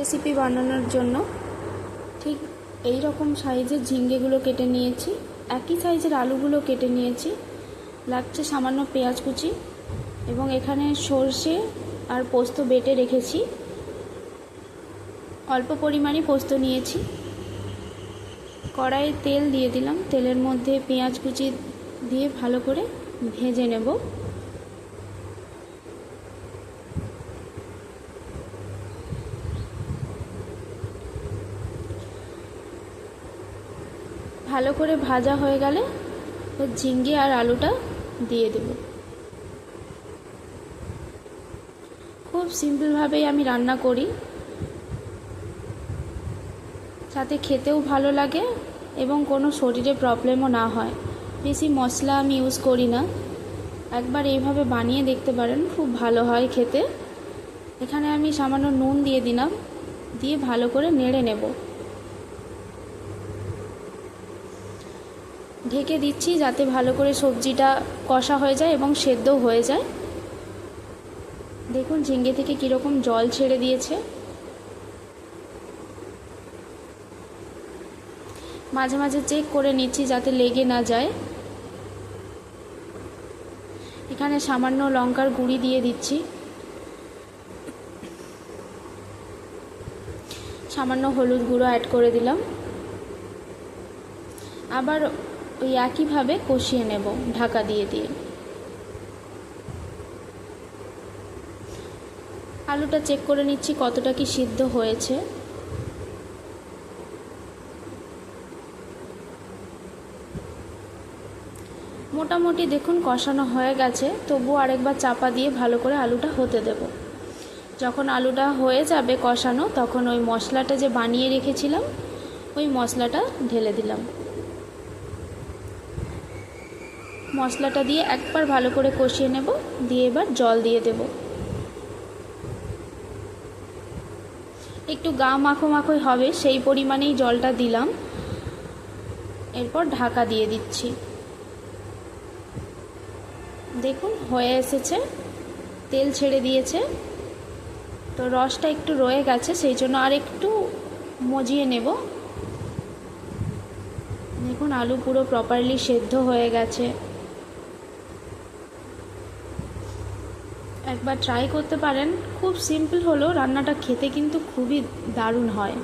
Recipe বানানোর জন্য ঠিক এই রকম সাইজের ঝিঙ্গেগুলো কেটে নিয়েছি। একই সাইজের আলুগুলো কেটে নিয়েছি। লাগছে সামান্য পেঁয়াজ কুচি এবং এখানে সর্ষে আর পোস্ত বেটে রেখেছি। অল্প পরিমাণে পোস্ত নিয়েছি। কড়াইয়ে তেল দিয়ে দিলাম। তেলের মধ্যে পেঁয়াজ কুচি দিয়ে ভালো করে ভেজে নেব। ভালো করে ভাজা হয়ে গেলে ঝিঙ্গে আর আলুটা দিয়ে দেব। খুব সিম্পলভাবেই আমি রান্না করি। যাতে খেতেও ভালো লাগে এবং কোনো শরীরে প্রবলেমও না হয়। বেশি মশলা আমি ইউজ করি না। একবার এইভাবে বানিয়ে দেখতে পারেন, খুব ভালো হয় খেতে। এখানে আমি সামান্য নুন দিয়ে দিলাম। দিয়ে ভালো করে নেড়ে নেব। ঢেকে দিচ্ছি যাতে ভালো করে সবজিটা কষা হয়ে যায় এবং সেদ্ধ হয়ে যায়। দেখুন ঝিঙ্গে থেকে কীরকম জল ছেড়ে দিয়েছে। মাঝে মাঝে চেক করে নিচ্ছি যাতে লেগে না যায়। এখানে সামান্য লঙ্কার গুঁড়ি দিয়ে দিচ্ছি। সামান্য হলুদ গুঁড়ো অ্যাড করে দিলাম। আবার ওই একইভাবে কষিয়ে নেব, ঢাকা দিয়ে দিয়ে। আলুটা চেক করে নিচ্ছি কতটা কি সিদ্ধ হয়েছে। মোটামুটি দেখুন কষানো হয়ে গেছে তবু আরেকবার চাপা দিয়ে ভালো করে আলুটা হতে দেব। যখন আলুটা হয়ে যাবে কষানো, তখন ওই মশলাটা যে বানিয়ে রেখেছিলাম, ওই মশলাটা ঢেলে দিলাম। মশলাটা দিয়ে একবার ভালো করে কষিয়ে নেব, দিয়ে এবার জল দিয়ে দেব। একটু গা মাখো মাখোই হবে, সেই পরিমাণেই জলটা দিলাম। এরপর ঢাকা দিয়ে দিচ্ছি। দেখুন, হয়ে এসেছে, তেল ছেড়ে দিয়েছে। তো রসটা একটু রয়ে গেছে, সেই জন্য আর একটু মজিয়ে নেব। দেখুন, আলু পুরো প্রপারলি সেদ্ধ হয়ে গেছে। একবার ট্রাই করতে পারেন। খুব সিম্পল হলেও রান্নাটা খেতে কিন্তু খুবই দারুণ হয়।